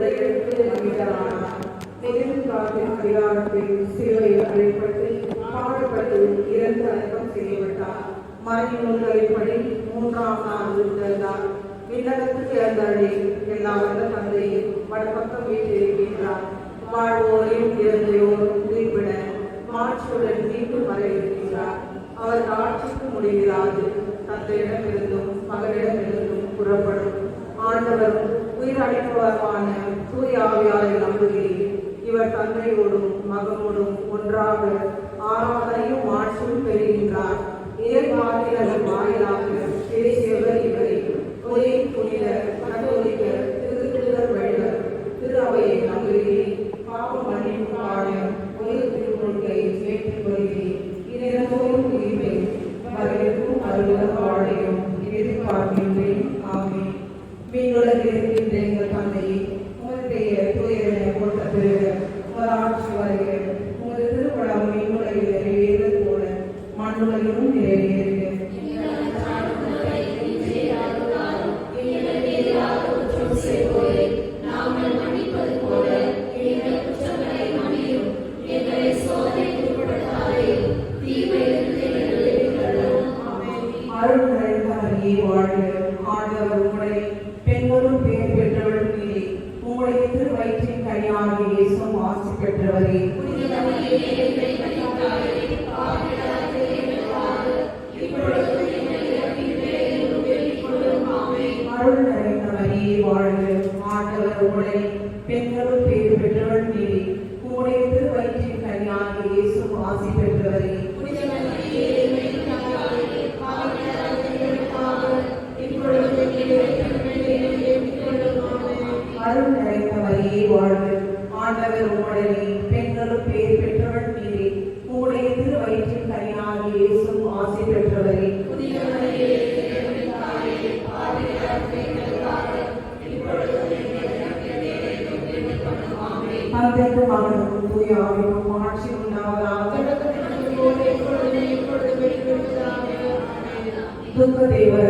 உடையெடுத்து மனிதரானார் நெகிழ்ந்து அதிகாரத்தில் சிலுவையில் அழைப்பட்டு பாடுபட்டு இறந்து அடக்கம் செய்யப்பட்டார். மறைநூல்களின்படி மூன்றாம் நாள் உயிர்த்தெழுந்தார் விண்ணகத்துக்கு தந்தையை வடபக்கம் வீட்டிருக்கின்றார் வாழ்வோரையும் இறந்தையோரும் உயிர்விட மாட்சியுடன் மீண்டும் வர இருக்கின்றார். அவர் ஆட்சிக்கு முடிவிலாது தந்தையிடமிருந்தும் மகனிடமிருந்தும் புறப்படும். ஆண்டவரும் உயிர் அளிப்பவருமான தூய ஆவியாரை நம்புகிறேன். இவர் தந்தையோடும் மகனோடும் ஒன்றாக ஆராதனையும் ஆட்சியும் பெறுகின்றார். ஏற்பாட்டினர் வாயிலாக பேசியவர் இவரை. ஒரே புனித கத்தோலிக்க திருத்துதர் வழிவர் திரு அவையை நம்புகிறேன். பாவங்கள் அருள் நிறைந்த மரியே வாழ்க ஆண்டவர் உங்களை பெண்களும் பேர் பெற்றவர்கள் நீரே உங்களுடைய திருவயிற்றின் கனியாகிய இயேசும் ஆசி பெற்றவரே. ದೇವರ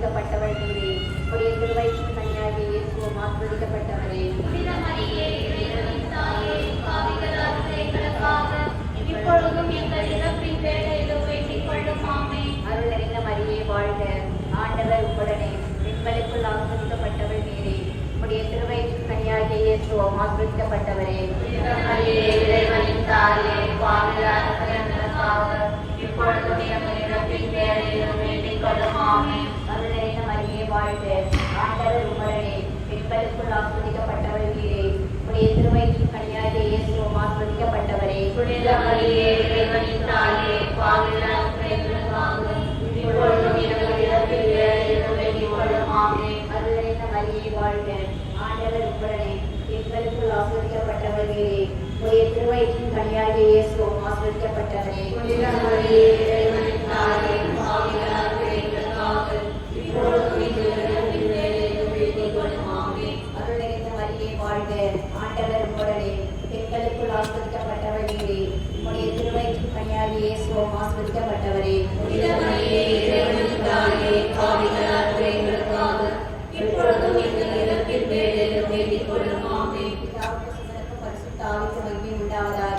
வாழ்விக்கப்பட்டவர்களே உடைய திருவயிற்று கன்னியாகி இயேசுவும் ஆஸ்வதிக்கப்பட்டவரே இப்பொழுதும் எங்கள் இறப்பின் வேலையிலும் வேண்டிக் கொள்ளும் ஆமே அருள் அறிந்த மரியே வாழ்க. ஆண்டவர் உடனே பெண்களுக்குள் ஆஸ்வதிக்கப்பட்டவள் நீரே. உடைய திருவயிற்று கன்னியாகி இயேசுவும் ஆஸ்வதிக்கப்பட்டவரே இறைவனின் தாயே பாவியார் ஆண்டவர் உமரனே பெண்களுக்குள் ஆஸ்வதிக்கப்பட்டவர்களே உடைய திருவயிற்று தாம் தொடங்கி உண்டாவதாக.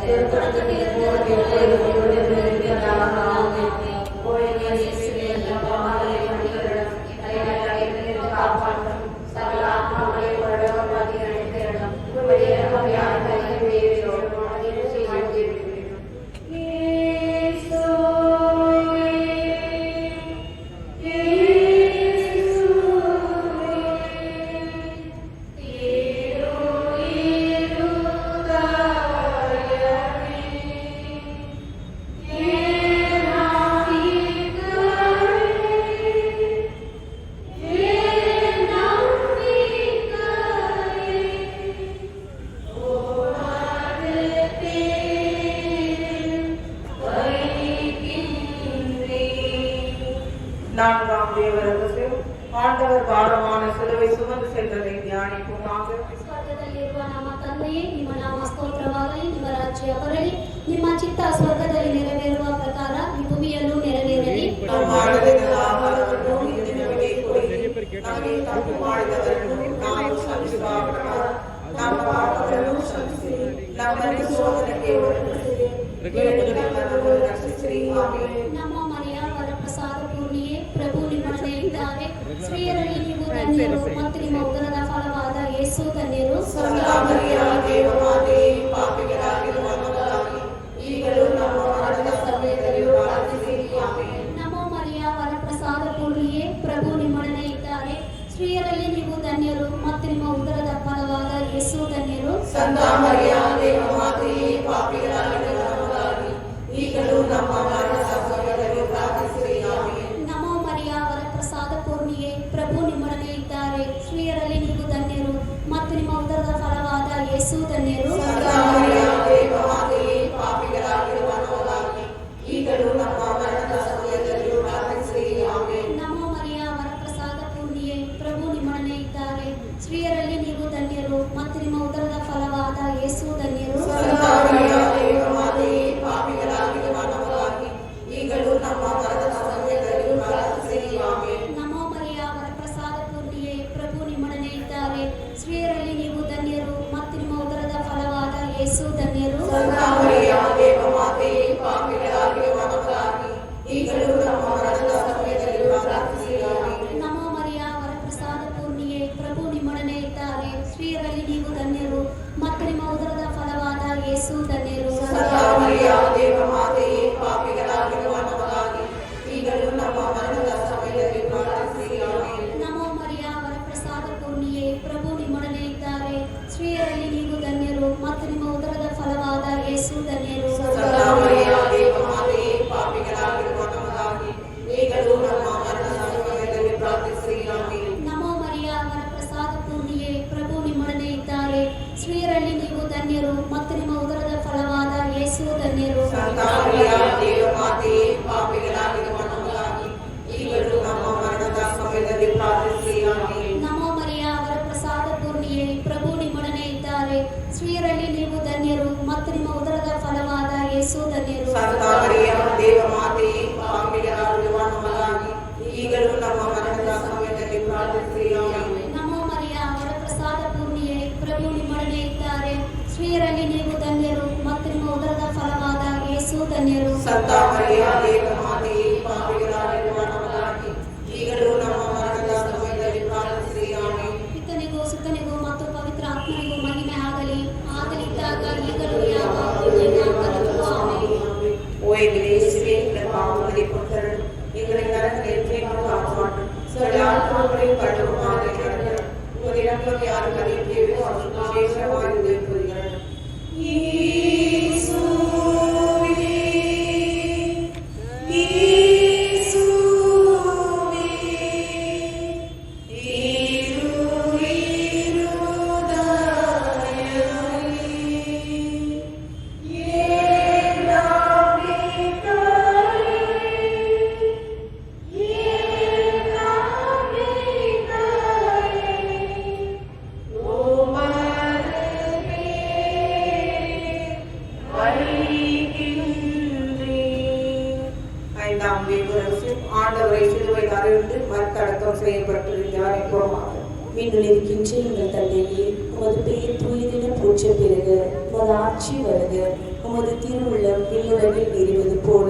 ಪ್ರಾರ್ಥಿಸುತ್ತಾನೆ ಸ್ವರ್ಗದಲ್ಲಿರುವ ನಮ್ಮ ತಂದೆಯೇ ನಿಮ್ಮ ನಾಮ ಸ್ತೋತ್ರವಾಗಲಿ ನಿಮ್ಮ ರಾಜ್ಯ ಬರಲಿ ನಿಮ್ಮ ಚಿತ್ತ ಸ್ವರ್ಗದಲ್ಲಿ ನೆರವೇರುವ ಪ್ರಕಾರ ಈ ಭೂಮಿಯಲ್ಲೂ ನೆರವೇರಲಿ ನಮ್ಮ ಮನೆಯ ವರಪ್ರಸಾದ ಪೂರ್ಣಿಯೇ ಪ್ರಭು ನಿಮ್ಮನೆಯ ಇದ್ದಾವೆ ಸ್ತ್ರೀಯರಲ್ಲಿ ನೀವು ಧನ್ಯರು సో నేను ಸ್ತ್ರೀಯರಲ್ಲಿ ನೀವು ಧನ್ಯರು ಮತ್ತು ನಿಮ್ಮ ಉದರದ ಫಲವಾದ ಯೇಸು ಧನ್ಯರು. ಈಗಲೂ ನಮ್ಮ ಮರಣದ ಸಮಯದಲ್ಲಿ ಪ್ರಾರ್ಥಿಸಿ ನಮ್ಮ ಮರಿಯ ಅವರ ಪ್ರಸಾದ ಪೂರ್ಣಿಯೇ ಪ್ರಭು ನಿಮ್ಮೊಡನೆ ಇದ್ದಾರೆ. ಸ್ತ್ರೀಯರಲ್ಲಿ ನೀವು ಧನ್ಯರು ಮತ್ತು ನಿಮ್ಮ ಉದರದ ಫಲವಾದ ಯೇಸು ಧನ್ಯರು. ಸತ್ತ ಮರಿಯ bloquearam o மரத்தடக்கம் மறுத்தடக்கம் செய்யப்பட்டிருந்தார் என்போமாக. விண்ணில் இருக்கின்ற எங்கள் தந்தையே உமது பெயர் தூயதென போற்ற பிறகு உமது ஆட்சி வருக. உமது திருவுள்ளம் விண்ணுலகில் நிறைவது போல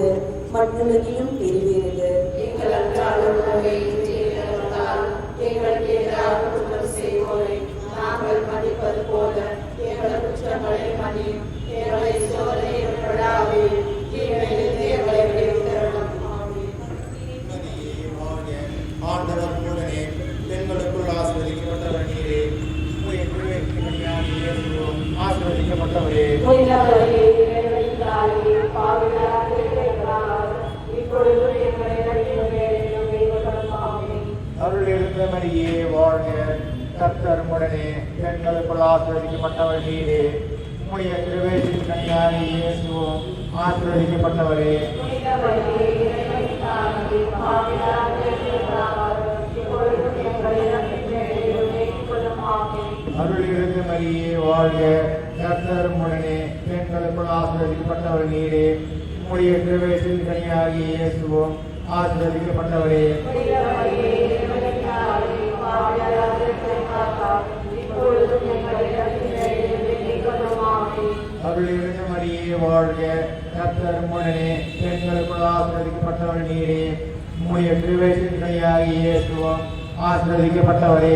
மண்ணுலகிலும் நிறைவேறுக எங்கள் அன்றாட உணவை எங்களுக்கு எதிராக குற்றம் செய்வோரை நாங்கள் மன்னிப்பது போல எங்கள் குற்றங்களை மன்னியும். எங்களை விடாதே மரியே வாழ்க. கர்த்தர் உடனே பெண்களுக்குள் ஆசிர்வதிக்கப்பட்டவர் நீரே. உம்முடைய திருவயிற்றின் கனியாகிய இயேசுவோம் ஆசிர்வதிக்கப்பட்டவரே. அருள் மரியே வாழ்க. கர்த்தர் உடனே பெண்களுக்குள் ஆசிர்வதிக்கப்பட்டவர் நீரே. உம்முடைய திருவயிற்றின் கனியாகிய இயேசுவோம் ஆசிர்வதிக்கப்பட்டவரே. அருள் எழுந்த மரியே வாழ்க. கர்த்தர் உடனே பெண்களுக்குள் ஆசிர்வதிக்கப்பட்டவர் நீரே. உம்முடைய திருவயிற்றின் கனியாகிய இயேசுவும் ஆசிர்வதிக்கப்பட்டவரே.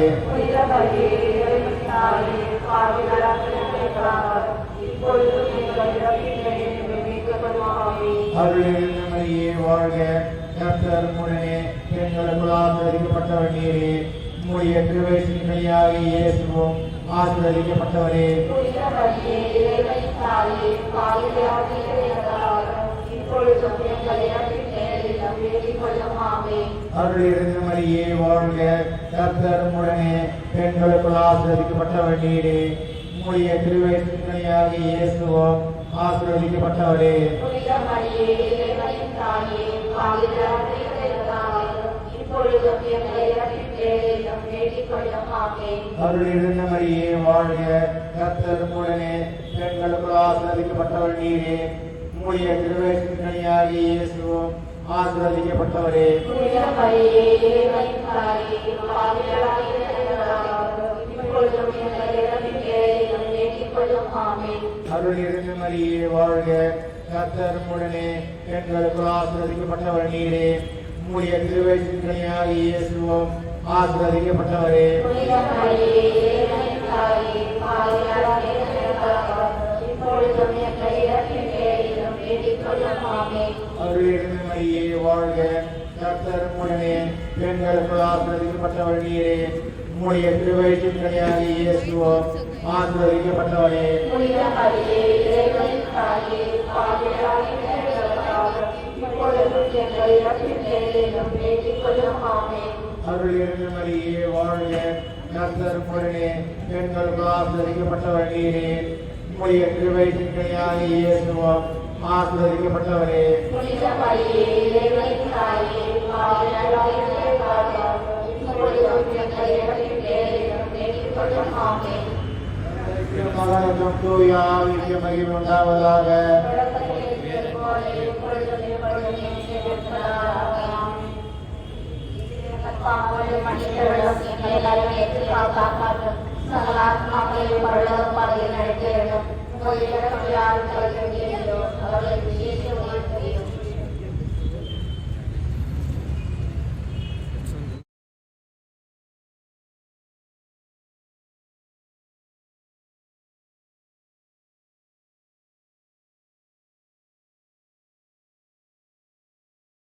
அருள் எழுந்த மரியே வாழ்க. கர்த்தர் உடனே பெண்களுக்குள் ஆசிர்வதிக்கப்பட்டவர் நீரே. உம்முடைய திருவயிற்றின் கனியாகிய இயேசுவும் ஆசீர்வதிக்கப்பட்டவரே. அருள் மரியே வாழ்க. கர்த்தர் பெண்களுக்குள் ஆசிர்வதிக்கப்பட்டவர் நீரே. உம்முடைய திருவயிற்றின் கனியாகிய இயேசுவும் ஆசிர்வதிக்கப்பட்டவரே. எழுந்த மரியே வாழ்க. கர்த்தர் பெண்களுக்குள் ஆசிர்வதிக்கப்பட்டவர் நீரே. உம்முடைய திருவயிற்றின் இயேசுவோம் இயேசுவும் ஆசிர்வதிக்கப்பட்டவரே மரியே வாழ்க. கர்த்தர் பெண்களுக்குள் ஆசிர்வதிக்கப்பட்டவர் நீரே. உம்முடைய திருவயிற்றின் கனியாகிய ஆசிர்வதிக்கப்பட்டவரே அருள் எழுந்த மரியே வாழ்க கர்த்தர் உடனே பெண்களுக்குள் ஆசிர்வதிக்கப்பட்டவர் நீரே உம்முடைய திருவயிற்றின் கனியாகிய இயேசுவும் ஆசிர்வதிக்கப்பட்டவரே அருள் எழுந்த மரியே வாழ்க கர்த்தர் உடனே பெண்களுக்குள் ஆசிர்வதிக்கப்பட்டவர். நீரே உம்முடைய திருவயிற்றின் கனியாகிய இயேசுவும் ஆசிர்வதிக்கப்பட்டவரே மகனுக்கும் தூய ஆவிக்கு மகிமை உண்டாவதாக சகலாத்மாக்களை பரலோக பாதையில் நடத்தியதும்